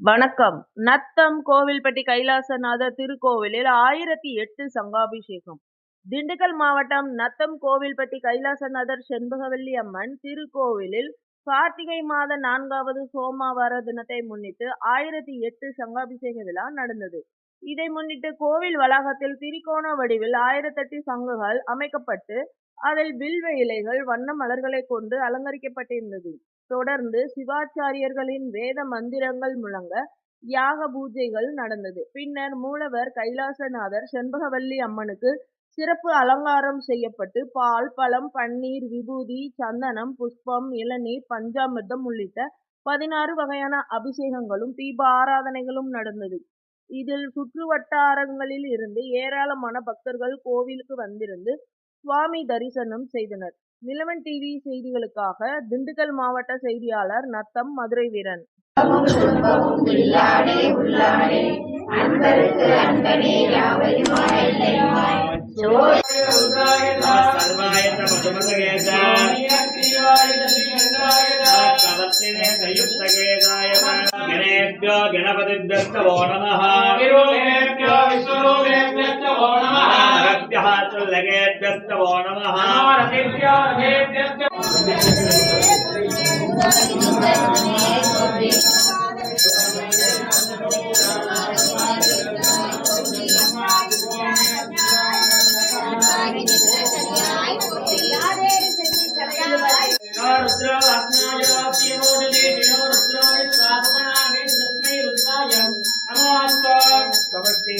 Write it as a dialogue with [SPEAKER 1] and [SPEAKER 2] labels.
[SPEAKER 1] வணக்கம். நத்தம் கோவில்பட்டி கைலாசநாதர் திருக்கோவிலில் ஆயிரத்தி எட்டு சங்காபிஷேகம். திண்டுக்கல் மாவட்டம் நத்தம் கோவில்பட்டி கைலாசநாதர் செண்பகவல்லி அம்மன் திருக்கோவிலில் கார்த்திகை மாத நான்காவது சோமவார தினத்தை முன்னிட்டு ஆயிரத்தி எட்டு சங்காபிஷேக விழா நடந்தது. இதை முன்னிட்டு கோவில் வளாகத்தில் திரிகோண வடிவில் ஆயிரத்தெட்டு சங்குகள் அமைக்கப்பட்டு அதில் வில்வ இலைகள் வண்ண மலர்களை கொண்டு அலங்கரிக்கப்பட்டிருந்தது. தொடர்ந்து சிவாச்சாரியர்களின் வேத மந்திரங்கள் முழங்க யாக பூஜைகள் நடந்தது. பின்னர் மூலவர் கைலாசநாதர் செண்பகவல்லி அம்மனுக்கு சிறப்பு அலங்காரம் செய்யப்பட்டு பால் பழம் பன்னீர் விபூதி சந்தனம் புஷ்பம் இளநீர் பஞ்சாமிர்தம் உள்ளிட்ட பதினாறு வகையான அபிஷேகங்களும் தீப ஆராதனைகளும் நடந்தது. இதில் சுற்று வட்டாரங்களில் இருந்து ஏராளமான பக்தர்கள் கோவிலுக்கு வந்திருந்து சுவாமி தரிசனம் செய்தனர். நிலவன் டிவி செய்திகளுக்காக திண்டுக்கல் மாவட்ட செய்தியாளர் நத்தம் மதுரை வீரன்.
[SPEAKER 2] கணபதிபியோ लघेभ्यस्तवो नमः रुद्र रुद्राय नमो नमस्ते